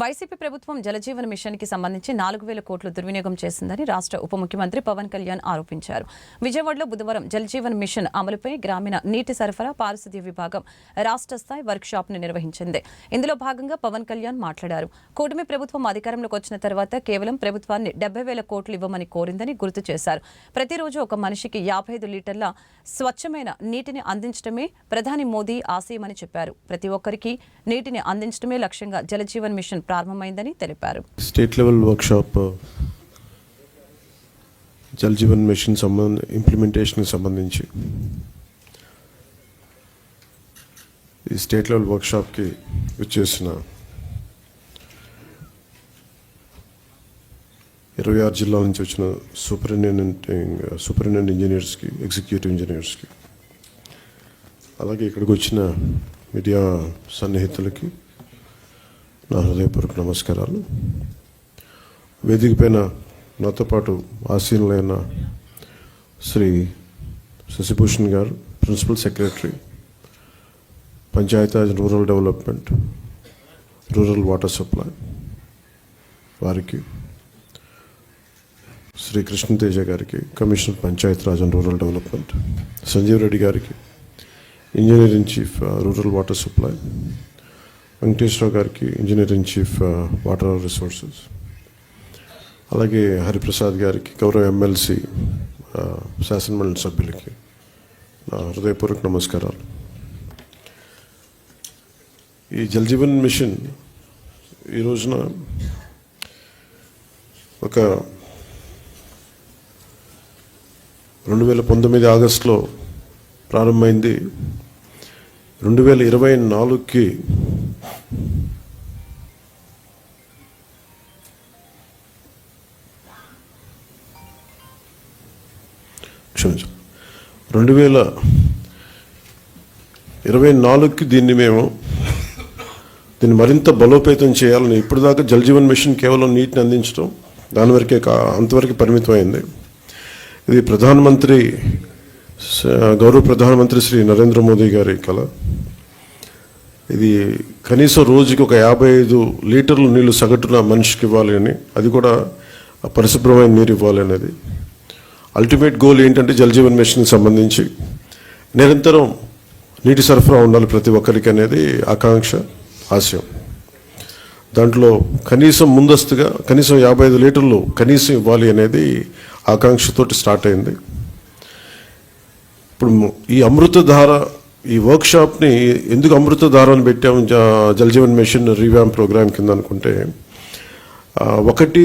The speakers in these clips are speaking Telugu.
వైసీపీ ప్రభుత్వం జలజీవన్ మిషన్కి సంబంధించి నాలుగు వేల కోట్లు దుర్వినియోగం చేసిందని రాష్ట్ర ఉప ముఖ్యమంత్రి పవన్ కళ్యాణ్ ఆరోపించారు. విజయవాడలో బుధవారం జలజీవన్ మిషన్ అమలుపై గ్రామీణ నీటి సరఫరా పారిశుద్ధ్య విభాగం రాష్ట్ర స్థాయి వర్క్ షాప్ నిర్వహించింది. ఇందులో భాగంగా పవన్ కళ్యాణ్ మాట్లాడారు. కూటమి ప్రభుత్వం అధికారంలోకి వచ్చిన తర్వాత కేవలం ప్రభుత్వాన్ని డెబ్బై వేల కోట్లు ఇవ్వమని కోరిందని గుర్తు చేశారు. ప్రతిరోజు ఒక మనిషికి యాభై ఐదు లీటర్ల స్వచ్ఛమైన నీటిని అందించడమే ప్రధాని మోదీ ఆశయమని చెప్పారు. ప్రతి ఒక్కరికి నీటిని అందించడమే లక్ష్యంగా జలజీవన్ మిషన్ ప్రారంభమైందని తెలిపారు. State level workshop Jal Jeevan mission సంబంధ ఇంప్లిమెంటేషన్కి సంబంధించి. ఈ స్టేట్ లెవెల్ వర్క్షాప్కి వచ్చేసిన ఇరవై ఆరు జిల్లాల నుంచి వచ్చిన సూపరింటెండెంట్ సూపరింటెండెంట్ ఇంజనీర్స్కి ఎగ్జిక్యూటివ్ ఇంజనీర్స్కి అలాగే ఇక్కడికి వచ్చిన మీడియా సన్నిహితులకి నా హృదయపూర్వక నమస్కారాలు. వేదిక పైన నాతో పాటు ఆసీనులైన శ్రీ శశిభూషణ్ గారు principal secretary Panchayati Raj rural development rural water supply వారికి శ్రీ కృష్ణతేజ గారికి commissioner Panchayati Raj and rural development Sanjeev Reddy గారికి engineering chief rural water supply Venkateswara Rao గారికి engineer in chief water resources అలాగే హరిప్రసాద్ గారికి గౌరవ ఎమ్మెల్సీ uh, శాసనమండలి సభ్యులకి నా హృదయపూర్వక నమస్కారాలు. ఈ జలజీవన్ మిషన్ ఈ రోజున ఒక రెండు వేల పంతొమ్మిది ఆగస్టులో ప్రారంభమైంది. రెండు వేల ఇరవై నాలుగుకి క్షమించు. రెండు వేల ఇరవై నాలుగుకి దీన్ని మేము దీన్ని మరింత బలోపేతం చేయాలని ఇప్పటిదాకా జల్ జీవన్ మిషన్ కేవలం నీటిని అందించడం దాని వరకే కా అంతవరకు పరిమితమైంది. ఇది ప్రధానమంత్రి గౌరవ ప్రధానమంత్రి శ్రీ నరేంద్ర మోదీ గారి కళ. ఇది కనీసం రోజుకి ఒక యాభై ఐదు లీటర్ల నీళ్ళు సగటున మనిషికి ఇవ్వాలి అని అది కూడా పరిశుభ్రమైన నీరు ఇవ్వాలి అనేది. అల్టిమేట్ గోల్ ఏంటంటే జలజీవన్ మిషన్కి సంబంధించి నిరంతరం నీటి సరఫరా ఉండాలి ప్రతి ఒక్కరికి అనేది ఆకాంక్ష ఆశయం. దాంట్లో కనీసం ముందస్తుగా కనీసం యాభై ఐదు లీటర్లు కనీసం ఇవ్వాలి అనేది ఆకాంక్షతోటి స్టార్ట్ అయింది. ఇప్పుడు ఈ అమృతధార ఈ వర్క్షాప్ని ఎందుకు అమృతధారని పెట్టాము జలజీవన్ మిషన్ రీవ్యామ్ ప్రోగ్రామ్ కింద అనుకుంటే ఒకటి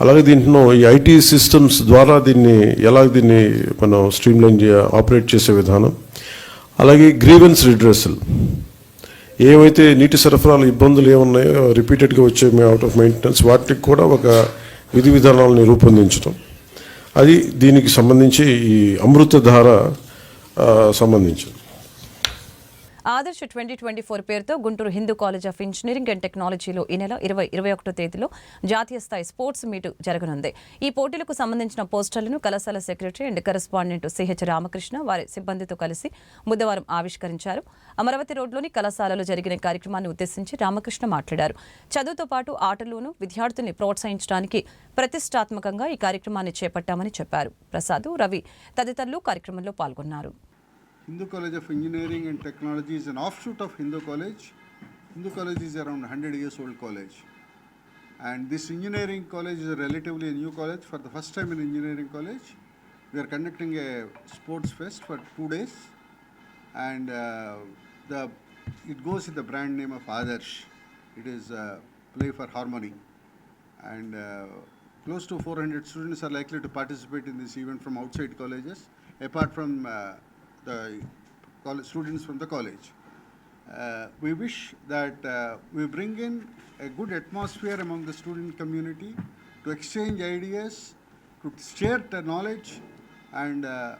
అలాగే దీంట్లో ఈ ఐటీ సిస్టమ్స్ ద్వారా దీన్ని ఎలా దీన్ని మనం స్ట్రీమ్లైన్ ఆపరేట్ చేసే విధానం. అలాగే గ్రీవెన్స్ రిడ్రెసల్ ఏవైతే నీటి సరఫరాలు ఇబ్బందులు ఏమున్నాయో రిపీటెడ్గా వచ్చే అవుట్ ఆఫ్ మెయింటెనెన్స్ వాటికి కూడా ఒక విధి విధానాలను రూపొందించడం అది దీనికి సంబంధించి ఈ అమృతధార సంబంధించింది ఆదర్శ్ ట్వంటీ ట్వంటీ ఫోర్ పేరుతో Guntur Hindu college of engineering and టెక్నాలజీలో ఈ నెల ఇరవై ఇరవై ఒకటో తేదీలో జాతీయ స్థాయి స్పోర్ట్స్ మీటు జరగనుంది. ఈ పోటీలకు సంబంధించిన పోస్టర్లను కళాశాల secretary and correspondent CH Ramakrishna వారి సిబ్బందితో కలిసి బుధవారం ఆవిష్కరించారు. అమరావతి రోడ్లోని కళాశాలలో జరిగిన కార్యక్రమాన్ని ఉద్దేశించి రామకృష్ణ మాట్లాడారు. చదువుతో పాటు ఆటల్లోనూ విద్యార్థుల్ని ప్రోత్సహించడానికి ప్రతిష్టాత్మకంగా ఈ కార్యక్రమాన్ని చేపట్టామని చెప్పారు. ప్రసాద్ రవి తదితరులు కార్యక్రమంలో పాల్గొన్నారు. Hindu College of Engineering and Technology is an offshoot of Hindu College. Hindu College is around 100 years old college. And this engineering college is a relatively new college. For the first time in engineering college, we are conducting a sports fest for two days. And uh, the it goes with the brand name of Adarsh. It is Play for Harmony. And uh, close to 400 students are likely to participate in this event from outside colleges, apart from uh, the students from the college. Uh, we wish that uh, we bring in a good atmosphere among the student community to exchange ideas, to share the knowledge, and uh,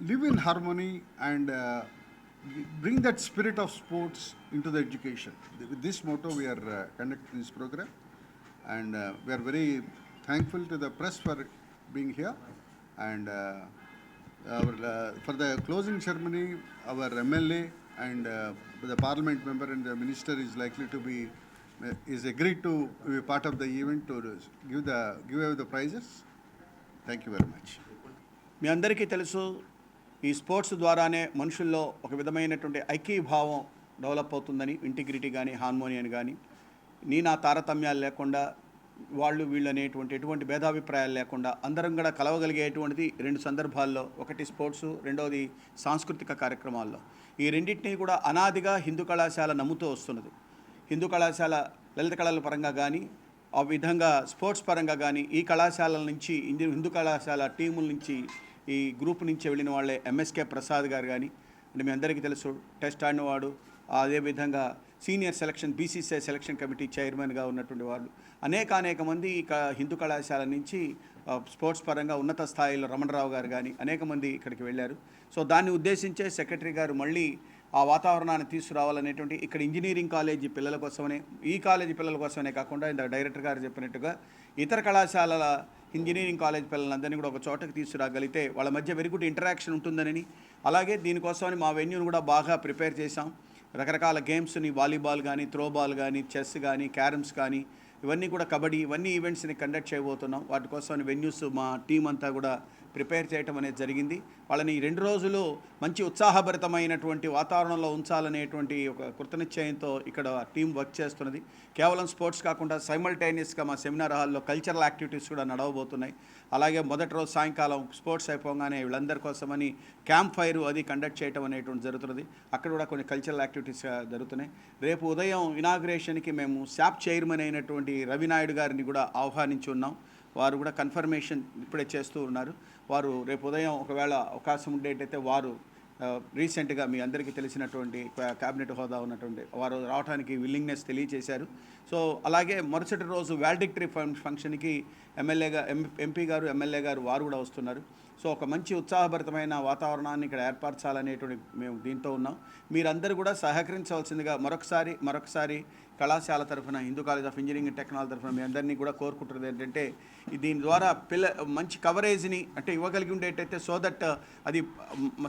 live in harmony and uh, bring that spirit of sports into the education. With this motto, we are uh, conducting this program, and uh, we are very thankful to the press for being here. And our, uh, for the closing ceremony, our MLA and uh, the parliament member and the minister is likely to be uh, is agreed to be part of the event to give the give away the prizes. Thank you very much. మీ అందరికీ తెలుసు ఈ స్పోర్ట్స్ ద్వారానే మనుషుల్లో ఒక విధమైనటువంటి ఐక్యభావం డెవలప్ అవుతుందని ఇంటిగ్రిటీ కానీ హార్మోనియన్ కానీ నీ నా తారతమ్యాలు లేకుండా వాళ్ళు వీళ్ళు అనేటువంటి ఎటువంటి భేదాభిప్రాయాలు లేకుండా అందరం కూడా కలవగలిగేటువంటిది రెండు సందర్భాల్లో. ఒకటి స్పోర్ట్స్ రెండవది సాంస్కృతిక కార్యక్రమాల్లో. ఈ రెండింటినీ కూడా అనాదిగా హిందూ కళాశాల నమ్ముతూ వస్తున్నది. హిందూ కళాశాల లలిత కళల పరంగా కానీ ఆ విధంగా స్పోర్ట్స్ పరంగా కానీ ఈ కళాశాలల నుంచి హిందూ కళాశాల టీముల నుంచి ఈ గ్రూప్ నుంచి వెళ్ళిన వాళ్ళే ఎంఎస్కే ప్రసాద్ గారు కానీ అంటే మీ అందరికీ తెలుసు టెస్ట్ ఆడినవాడు అదేవిధంగా senior selection BCCI selection committee చైర్మన్గా ఉన్నటువంటి వాళ్ళు. అనేక అనేక మంది ఇక క- హిందూ కళాశాల నుంచి స్పోర్ట్స్ పరంగా ఉన్నత స్థాయిలో రమణరావు గారు కానీ అనేక మంది ఇక్కడికి వెళ్ళారు. సో దాన్ని ఉద్దేశించే సెక్రటరీ గారు మళ్ళీ ఆ వాతావరణాన్ని తీసుకురావాలనేటువంటి ఇక్కడ ఇంజనీరింగ్ కాలేజీ పిల్లల కోసమనే ఈ కాలేజీ పిల్లల కోసమనే కాకుండా ఇంత డైరెక్టర్ గారు చెప్పినట్టుగా ఇతర కళాశాలల ఇంజనీరింగ్ కాలేజ్ పిల్లలందరినీ కూడా ఒక చోటకి తీసుకురాగలిగితే వాళ్ళ మధ్య వెరీ గుడ్ ఇంటరాక్షన్ ఉంటుందని అలాగే దీనికోసమని మా వెన్యూని కూడా బాగా ప్రిపేర్ చేశాం. రకరకాల గేమ్స్ని వాలీబాల్ కానీ త్రోబాల్ కానీ చెస్ కానీ క్యారమ్స్ కానీ ఇవన్నీ కూడా కబడ్డీ ఇవన్నీ ఈవెంట్స్ని కండక్ట్ చేయబోతున్నాం. వాటి కోసం వెన్యూస్ మా టీం అంతా కూడా ప్రిపేర్ చేయటం అనేది జరిగింది. వాళ్ళని రెండు రోజులు మంచి ఉత్సాహభరితమైనటువంటి వాతావరణంలో ఉంచాలనేటువంటి ఒక కృతనిశ్చయంతో ఇక్కడ టీం వర్క్ చేస్తున్నది. కేవలం స్పోర్ట్స్ కాకుండా సైమల్టైనియస్గా మా సెమినార్ హాల్లో కల్చరల్ యాక్టివిటీస్ కూడా నడవబోతున్నాయి. అలాగే మొదటి రోజు సాయంకాలం స్పోర్ట్స్ అయిపోగానే వీళ్ళందరి కోసమని క్యాంప్ ఫైర్ అది కండక్ట్ చేయటం అనేటువంటి జరుగుతున్నది. అక్కడ కూడా కొన్ని కల్చరల్ యాక్టివిటీస్ జరుగుతున్నాయి. రేపు ఉదయం ఇనాగ్రేషన్కి మేము శాప్ చైర్మన్ అయినటువంటి రవినాయుడు గారిని కూడా ఆహ్వానించి ఉన్నాం. వారు కూడా కన్ఫర్మేషన్ ఇప్పుడే చేస్తూ ఉన్నారు. వారు రేపు ఉదయం ఒకవేళ అవకాశం ఉండేటైతే వారు రీసెంట్గా మీ అందరికీ తెలిసినటువంటి క్యాబినెట్ హోదా ఉన్నటువంటి వారు రావడానికి విల్లింగ్నెస్ తెలియజేశారు. సో అలాగే మరుసటి రోజు వ్యాల్డిక్టరీ ఫం ఫంక్షన్కి ఎమ్మెల్యేగా ఎంపీ గారు ఎమ్మెల్యే గారు వారు కూడా వస్తున్నారు. సో ఒక మంచి ఉత్సాహభరితమైన వాతావరణాన్ని ఇక్కడ ఏర్పరచాలనేటువంటి మేము దీంతో ఉన్నాం. మీరందరూ కూడా సహకరించవలసిందిగా మరొకసారి మరొకసారి కళాశాల తరఫున Hindu college of engineering and technology తరఫున మీ అందరినీ కూడా కోరుకుంటున్నది ఏంటంటే దీని ద్వారా పిల్ల మంచి కవరేజ్ని అంటే ఇవ్వగలిగి ఉండేటైతే సో దట్ uh, అది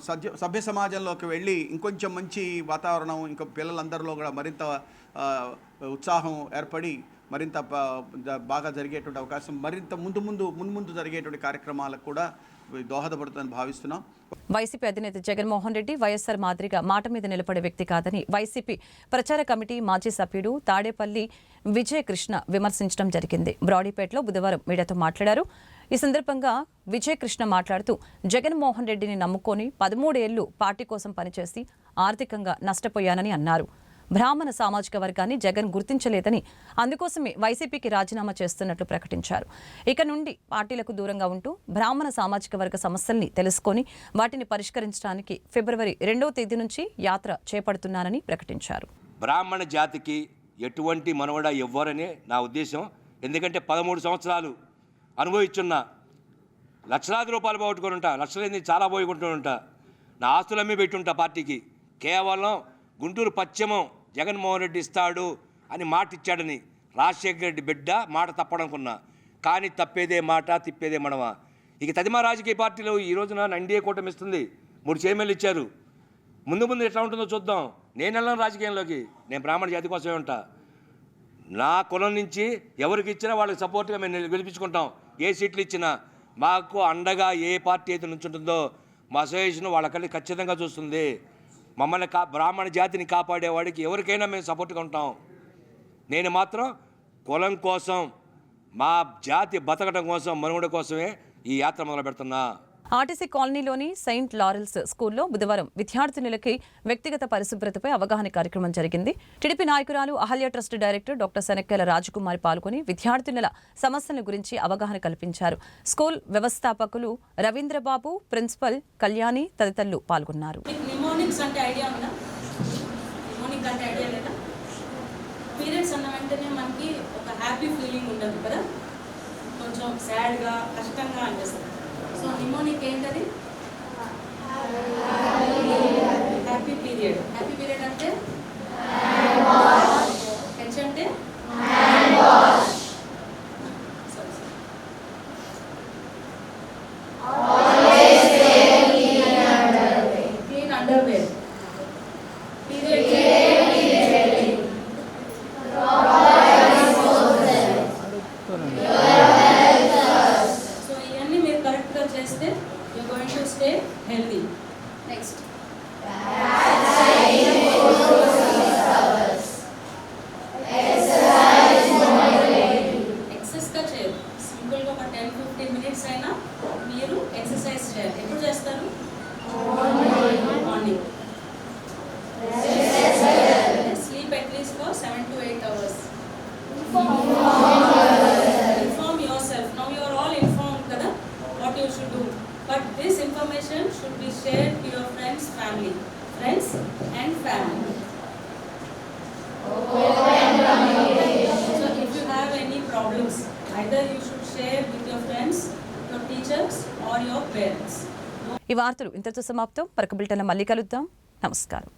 సభ్య సభ్య సమాజంలోకి వెళ్ళి ఇంకొంచెం మంచి వాతావరణం ఇంకా పిల్లలందరిలో కూడా మరింత uh, ఉత్సాహం ఏర్పడి మరింత uh, బాగా జరిగేటువంటి అవకాశం మరింత ముందు ముందు మున్ముందు జరిగేటువంటి కార్యక్రమాలకు కూడా దోహదపడుతుందని భావిస్తున్నాం. వైసీపీ అధినేత జగన్మోహన్ రెడ్డి వైఎస్సార్ మాదిరిగా మాట మీద నిలబడే వ్యక్తి కాదని వైసీపీ ప్రచార కమిటీ మాజీ సభ్యుడు తాడేపల్లి విజయకృష్ణ విమర్శించడం జరిగింది. బ్రాడీపేటలో బుధవారం మీడియాతో మాట్లాడారు. ఈ సందర్భంగా విజయకృష్ణ మాట్లాడుతూ జగన్మోహన్ రెడ్డిని నమ్ముకొని పదమూడేళ్ళు పార్టీ కోసం పనిచేసి ఆర్థికంగా నష్టపోయానని అన్నారు. బ్రాహ్మణ సామాజిక వర్గాన్ని జగన్ గుర్తించలేదని అందుకోసమే వైసీపీకి రాజీనామా చేస్తున్నట్లు ప్రకటించారు. ఇక నుండి పార్టీలకు దూరంగా ఉంటూ బ్రాహ్మణ సామాజిక వర్గ సమస్యల్ని తెలుసుకొని వాటిని పరిష్కరించడానికి ఫిబ్రవరి రెండవ తేదీ నుంచి యాత్ర చేపడుతున్నానని ప్రకటించారు. బ్రాహ్మణ జాతికి ఎటువంటి మనవడ ఇవ్వరని నా ఉద్దేశం. ఎందుకంటే పదమూడు సంవత్సరాలు అనుభవించున్న లక్షలాది రూపాయలు పోగొట్టుకొని ఉంటా లక్షలేంది చాలా పోగొట్టుకుని ఉంటా నా ఆస్తులమ్మి పెట్టుంటా పార్టీకి. కేవలం గుంటూరు పశ్చిమం జగన్మోహన్ రెడ్డి ఇస్తాడు అని మాట ఇచ్చాడని రాజశేఖర రెడ్డి బిడ్డ మాట తప్పడనుకున్నా. కానీ తప్పేదే మాట తిప్పేదే మనమా ఇక తదిమా రాజకీయ పార్టీలు ఈ రోజున ఎన్డీఏ కూటమి ఇస్తుంది. మూడు చైర్మన్లు ఇచ్చారు. ముందు ముందు ఎట్లా ఉంటుందో చూద్దాం. నేను వెళ్ళను రాజకీయంలోకి. నేను బ్రాహ్మణ జాతి కోసమే ఉంటా. నా కులం నుంచి ఎవరికి ఇచ్చినా వాళ్ళకి సపోర్ట్గా మేము గెలిపించుకుంటాం. ఏ సీట్లు ఇచ్చినా. మాకు అండగా ఏ పార్టీ అయితే నుంచుంటుందో మా అసోసియేషన్ వాళ్ళకల్లి ఖచ్చితంగా చూస్తుంది. మమ్మల్ని కా బ్రాహ్మణ జాతిని కాపాడేవాడికి ఎవరికైనా మేము సపోర్ట్గా ఉంటాం. నేను మాత్రం కులం కోసం మా జాతి బతకడం కోసం మనుగడ కోసమే ఈ యాత్ర మొదలు పెడుతున్నా ఆర్టీసీ కాలనీలోని సెయింట్ లారెల్స్ స్కూల్లో బుధవారం విద్యార్థినులకి వ్యక్తిగత పరిశుభ్రతపై అవగాహన కార్యక్రమం జరిగింది. టీడీపీ నాయకురాలు Ahalya trust director doctor Shanakkela Rajakumari పాల్గొని విద్యార్థినుల సమస్యల గురించి అవగాహన కల్పించారు. స్కూల్ వ్యవస్థాపకులు రవీంద్రబాబు ప్రిన్సిపల్ కళ్యాణి తదితరులు పాల్గొన్నారు. పీరియడ్స్ అన్న వెంటనే మనకి ఒక హ్యాపీ ఫీలింగ్ ఉండదు కదా? కొంచెం సాడ్గా కష్టంగా అనిపిస్తుంది. సో నిమోనిక్ ఏంటది హ్యాపీ పీరియడ్ హ్యాపీ పీరియడ్ అంటే హెచ్ అంటే సింపుల్గా ఒక టెన్ ఫిఫ్టీన్ మినిట్స్ అయినా మీరు ఎక్సర్సైజ్ చేయాలి ఎప్పుడు చేస్తారు morning sleep at least for seven to eight hours inform yourself. Now you are all informed kada what you should do. But this information should be shared to your friends, family. Friends and family. So if you have any problems, either you ఈ వార్తలు ఇంతతో సమాప్తం. పరకబిల్టన్న మళ్ళీ కలుద్దాం. నమస్కారం.